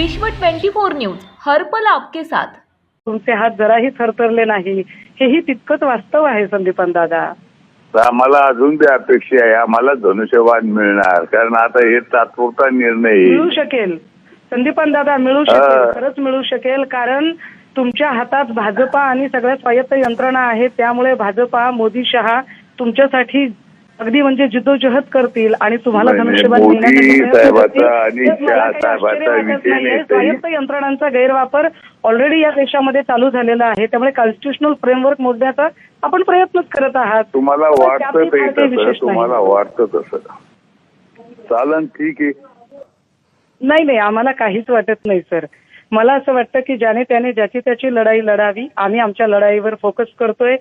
विश्व 24 न्यूज हर्पल आपके साथ. तुमचे हात जराही थरथरले नाही. हेही तितकंच वास्तव आहे संदीपान दादा. आम्हाला अजून बी अपेक्षा आहे आम्हाला धनुष्यबाण मिळणार. कारण आता हे तात्पुरता निर्णय. आहे. मिळू शकेल. संदीपान दादा मिळू शकेल. खरंच मिळू शकेल. कारण तुमच्या हातात भाजपा आणि सगळ्या स्वायत्त यंत्रणा आहेत. त्यामुळे भाजपा मोदी शहा तुमच्यासाठी अगदी म्हणजे जिद्दोजहद करतील आणि तुम्हाला. नाही. स्वायत्त यंत्रणांचा गैरवापर ऑलरेडी या देशामध्ये चालू झालेला आहे त्यामुळे कॉन्स्टिट्युशनल फ्रेमवर्क मोडण्याचा आपण प्रयत्नच करत आहात तुम्हाला वाटतं. तुम्हाला वाटतं तसं चालन ठीक आहे नाही नाही आम्हाला काहीच वाटत नाही सर मला असं वाटतं की ज्याने त्याने ज्याची त्याची लढाई लढावी आम्ही आमच्या लढाईवर फोकस करतोय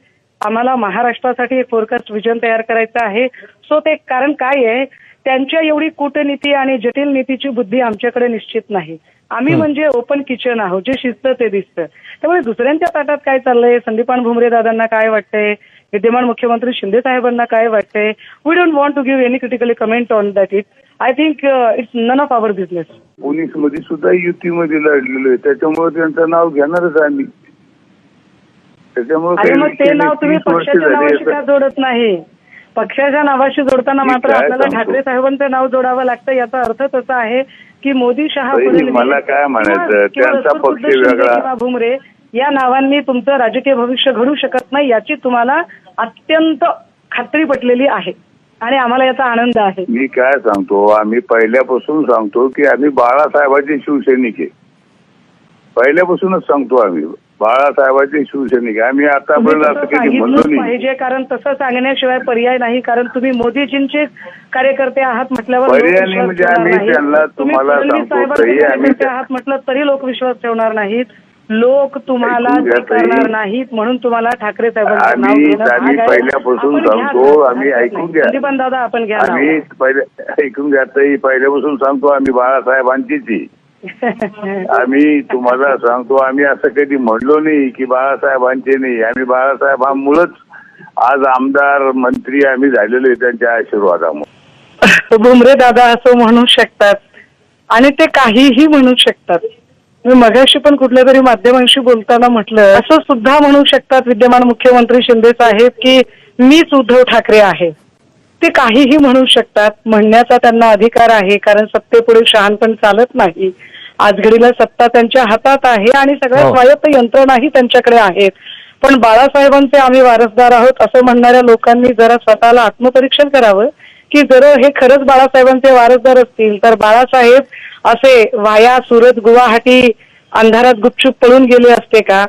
आम्हाला महाराष्ट्रासाठी एक फोरकास्ट विजन तयार करायचं आहे. सो ते कारण काय आहे? त्यांच्या एवढी कूटनीती आणि जटिल नीतीची बुद्धी आमच्याकडे निश्चित नाही. आम्ही म्हणजे ओपन किचन आहोत जे शिजतं ते दिसतं. त्यामुळे दुसऱ्यांच्या ताटात काय चाललंय? संदीपान भुमरे दादांना काय वाटतंय? विद्यमान मुख्यमंत्री शिंदे साहेबांना काय वाटतंय? We don't want to give any critically comment on that it I think it's none of our business पोलीसमध्ये सुद्धा युतीमध्ये लढलेलो आहे. त्याच्यामुळे त्यांचं नाव घेणारच आम्ही. त्याच्यामुळे मग ते नाव. तुम्ही 30 वर्ष पक्षाच्या नावाशी. का जोडत नाही पक्षाच्या नावाशी जोडताना मात्र आपल्याला? ठाकरे साहेबांचं नाव जोडावं लागतं याचा अर्थ तसा आहे की मोदी शहा मला काय म्हणायचं, त्यांचा पक्ष वेगळा. भुमरे या नावांनी तुमचं राजकीय भविष्य घडू शकत नाही याची तुम्हाला अत्यंत खात्री पटलेली आहे आणि आम्हाला याचा आनंद आहे मी काय सांगतो आम्ही पहिल्यापासून सांगतो की आम्ही बाळासाहेबांचे शिवसैनिक आहे पहिल्यापासूनच सांगतो आम्ही बाळासाहेबांचे शिवसैनिक आहे. आम्ही तुम्ही आतापर्यंत असं म्हणलो नाही पाहिजे कारण तसं सांगण्याशिवाय पर्याय नाही कारण तुम्ही मोदीजींचे कार्यकर्ते आहात म्हटल्यावर पर्याय नाही म्हणजे आम्ही. त्यांना तुम्ही तुम्हाला सांगतो, साहेबांचे ताई, आम्ही कार्यकर्ते त्या- आहात म्हटलं तरी लोक विश्वास ठेवणार नाहीत लोक तुम्हाला ऐकून घ्या, ताई. करणार नाहीत म्हणून तुम्हाला ठाकरे साहेबांचं आम्ही- आहे. पहिल्यापासून आपण घ्या सांगतो. आम्ही ऐकून घ्या. संदीपान दादा आपण घ्या. आम्ही पहिले ऐकून घ्या ताई पहिल्यापासून सांगतो आम्ही बाळासाहेबांचीच आहे. आम्ही तुम्हाला सांगतो आम्ही असं कधी म्हणलो नाही की बाळासाहेबांचे नाही. आम्ही बाळासाहेबांमुळेच आज आमदार मंत्री आम्ही झालेलो त्यांच्या आशीर्वादामुळे. भुमरे दादा असं म्हणू शकतात आणि ते काहीही म्हणू शकतात. मी मगाशी पण कुठल्या तरी माध्यमांशी बोलताना म्हटलं असं सुद्धा म्हणू शकतात विद्यमान मुख्यमंत्री शिंदे साहेब की मीच उद्धव ठाकरे आहे. ते काहीही म्हणू शकतात. म्हणण्याचा त्यांना अधिकार आहे कारण सत्तेपुढे शहाणपण चालत नाही. आज घडीला सत्ता त्यांच्या हातात आहे आणि सगळ्या हो. स्वायत्त यंत्रणाही त्यांच्याकडे आहेत. पण बाळासाहेबांचे आम्ही वारसदार आहोत असं म्हणणाऱ्या लोकांनी जरा स्वतःला आत्मपरीक्षण करावं की जर हे खरंच बाळासाहेबांचे वारसदार असतील तर बाळासाहेब असे वाया सुरत गुवाहाटी अंधारात गुपचूप पळून गेले असते का?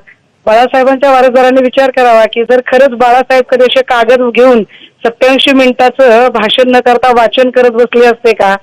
बाळासाहेबांच्या वारसदारांनी विचार करावा की जर खरंच बाळासाहेब कधी असे कागद घेऊन सत्याऐंशी मिनिटाचं भाषण न करता वाचन करत बसले असते का?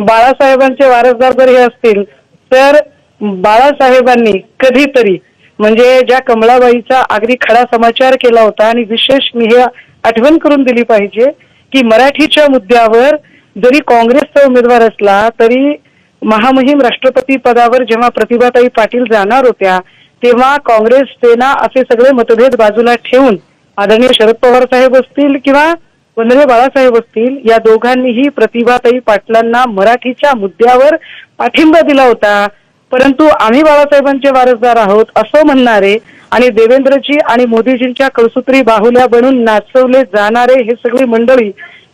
बाळासाहेबांचे वारसदार जर हे असतील तर बाळासाहेबांनी कधीतरी म्हणजे ज्या कमळाबाईचा अगदी खडा समाचार केला होता आणि विशेष मी हे आठवण करून दिली पाहिजे की मराठीच्या मुद्द्यावर जरी काँग्रेसचा उमेदवार असला तरी महामहिम राष्ट्रपती पदावर जेव्हा प्रतिभाताई पाटील जाणार होत्या तेव्हा काँग्रेस सेना असे सगळे मतभेद बाजूला ठेवून आदरणीय शरद पवार साहेब असतील किंवा वंदनीय बाळासाहेब असतील या दोघांनीही प्रतिभाताई पाटलांना मराठीच्या मुद्द्यावर पाठिंबा दिला होता. परंतु आम्ही बाळासाहेबांचे वारसदार आहोत असं म्हणणारे आणि देवेंद्रजी आणि मोदीजींच्या कळसुत्री बाहुल्या बनून नाचवले जाणारे हे सगळी मंडळी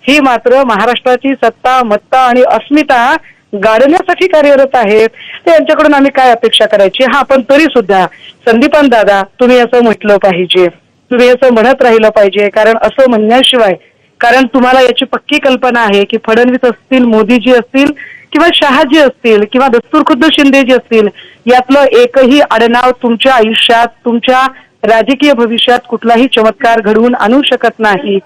ही मात्र महाराष्ट्राची सत्ता मत्ता आणि अस्मिता गाडण्यासाठी कार्यरत आहेत. तर यांच्याकडून आम्ही काय अपेक्षा करायची? हा पण तरी सुद्धा संदीपान दादा तुम्ही असं म्हटलं पाहिजे. तुम्ही असं म्हणत राहिलं पाहिजे. कारण असं म्हणण्याशिवाय कारण तुम्हाला याची पक्की कल्पना आहे की फडणवीस असतील मोदीजी असतील किंवा शहाजी असतील किंवा दस्तूरखुद्द शिंदेजी असतील यातलं एकही आडनाव तुमच्या आयुष्यात तुमच्या राजकीय भविष्यात कुठलाही चमत्कार घडवून आणू शकत नाही.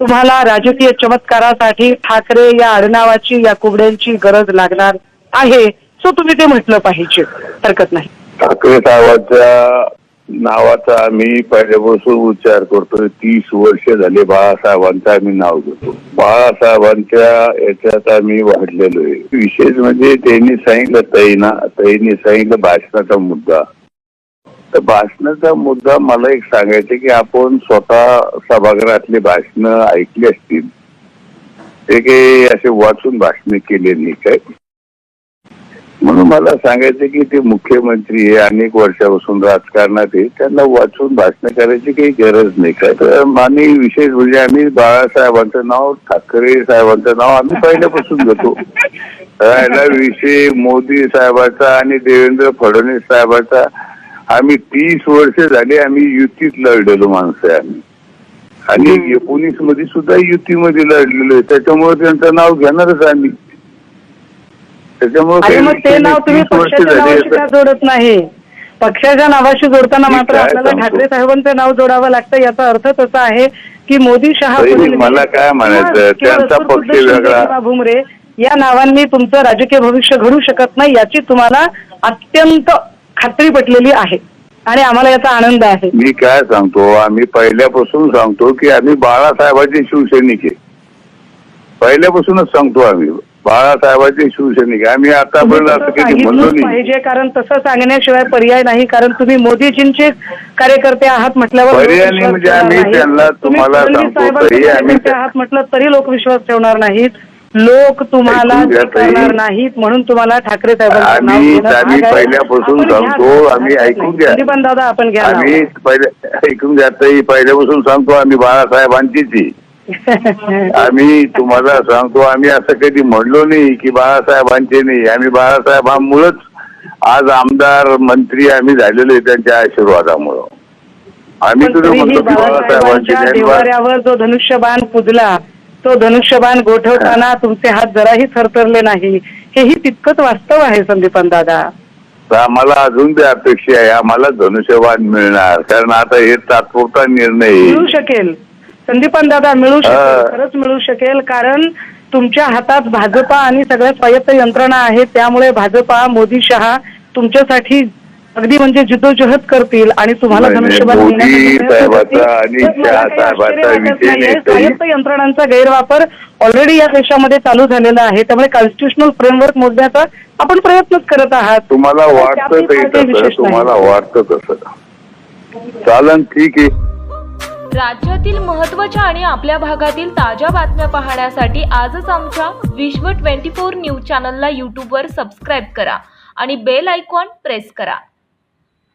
तुम्हाला राजकीय चमत्कारासाठी ठाकरे या आडनावाची या कुबड्यांची गरज लागणार आहे. सो तुम्ही ते म्हटलं पाहिजे. हरकत नाही. ठाकरे साहेबांच्या नावाचा आम्ही पहिल्यापासून उच्चार करतोय तीस वर्ष झाले बाळासाहेबांचं आम्ही नाव घेतो. बाळासाहेबांच्या याच्यात आम्ही वाढलेलो आहे. विशेष म्हणजे त्यांनी सांगितलं ताईना ताईने सांगितलं भाषणाचा मुद्दा. भाषणाचा मुद्दा मला एक सांगायचं की आपण स्वतः सभागृहातले भाषण ऐकली असतील ते काही असे वाचून भाषण केले नाही काय? म्हणून मला सांगायचं की ते मुख्यमंत्री हे अनेक वर्षापासून राजकारणात आहे त्यांना वाचून भाषण करायची काही गरज नाही. काय तर आणि विशेष म्हणजे आम्ही बाळासाहेबांचं नाव ठाकरे साहेबांचं नाव आम्ही पहिल्यापासून घेतो. राहिला विषय मोदी साहेबाचा आणि देवेंद्र फडणवीस साहेबाचा. आम्ही तीस वर्ष झाली आम्ही युतीत लढलेलो माणसं आहे आम्ही आणि एकोणीसमध्ये सुद्धा युतीमध्ये लढलेलो आहे त्याच्यामुळे त्यांचं नाव घेणारच आम्ही त्याच्यामुळे ते नाव. तुम्ही 30 वर्ष पक्षाच्या झाली नावाशी आता. का जोडत नाही पक्षाच्या नावाशी जोडताना मात्र आपल्याला? ठाकरे साहेबांचं नाव जोडावं लागतं याचा अर्थ तसा आहे की मोदी शहा मला काय म्हणायचं, त्यांचा पक्ष वेगळा. भुमरे या नावांनी तुमचं राजकीय भविष्य घडू शकत नाही याची तुम्हाला अत्यंत खात्री पटलेली आहे. आणि आम्हाला याचा आनंद आहे. मी काय सांगतो आम्ही पहिल्यापासून सांगतो की आम्ही बाळासाहेबांचे शिवसैनिक आहे. पहिल्यापासूनच सांगतो आम्ही बाळासाहेबांचे शिवसैनिक आहे. आम्ही आतापर्यंत असं कधी म्हणलो पाहिजे कारण तसं सांगण्याशिवाय पर्याय नाही कारण तुम्ही मोदीजींचे कार्यकर्ते आहात म्हटल्यावर पर्याय नाही म्हणजे आम्ही. त्यांना तुम्ही तुम्हाला सांगतो तरी आम्ही आहात म्हटलं तरी लोक विश्वास ठेवणार नाहीत. लोक तुम्हाला ऐकून घ्या स्वीकारणार. नाहीत म्हणून तुम्हाला ठाकरे साहेबांचं नाव आम्ही घेणं आम्ही भाग आहे. पहिल्यापासून आपण घ्या सांगतो. आम्ही ऐकून घ्या संदीपान दादा आपण घ्या. आम्ही पहिले ऐकून घ्या ताई पहिल्यापासून सांगतो आम्ही बाळासाहेबांचीच आहे. आम्ही तुम्हाला सांगतो आम्ही असं कधी म्हणलो नाही की बाळासाहेबांचे नाही आम्ही बाळासाहेबांमुळेच आज आमदार मंत्री आम्ही झालेलो आहे त्यांच्या आशीर्वादामुळं आम्ही पण तुझं तरीही म्हणतो की बाळासाहेबांचे बाळासाहेबांच्या. देवाऱ्यावर जो धनुष्यबाण पुजला तो धनुष्यबाण गोठवताना तुमचे हात जराही थरथरले नाही. हेही तितकंच वास्तव आहे संदीपान दादा. आम्हाला अजून बी अपेक्षा आहे आम्हाला धनुष्यबाण मिळणार. कारण आता हे तात्पुरता निर्णय आहे. मिळू शकेल. संदीपान दादा मिळू शकेल. खरंच मिळू शकेल. कारण तुमच्या हातात भाजपा आणि सगळ्या स्वायत्त यंत्रणा आहेत त्यामुळे भाजपा मोदी शहा तुमच्यासाठी अगदी म्हणजे जिद्दोजहद करतील आणि तुम्हाला धनुष्यबाण. स्वायत्त यंत्रणांचा गैरवापर ऑलरेडी या देशामध्ये चालू झालेला आहे. त्यामुळे कॉन्स्टिट्युशनल फ्रेमवर्क मोडण्याचा आपण प्रयत्नच करत आहात. तुम्हाला वाटतं फार. तुम्हाला वाटतं तसं चालन ठीक आहे. राज्यातील महत्त्वाच्या आणि आपल्या भागातील ताज्या बातम्या पाहण्यासाठी आजच आमच्या विश्व 24 न्यूज चॅनलला यूट्यूबवर सबस्क्राईब करा आणि बेल आयकॉन प्रेस करा.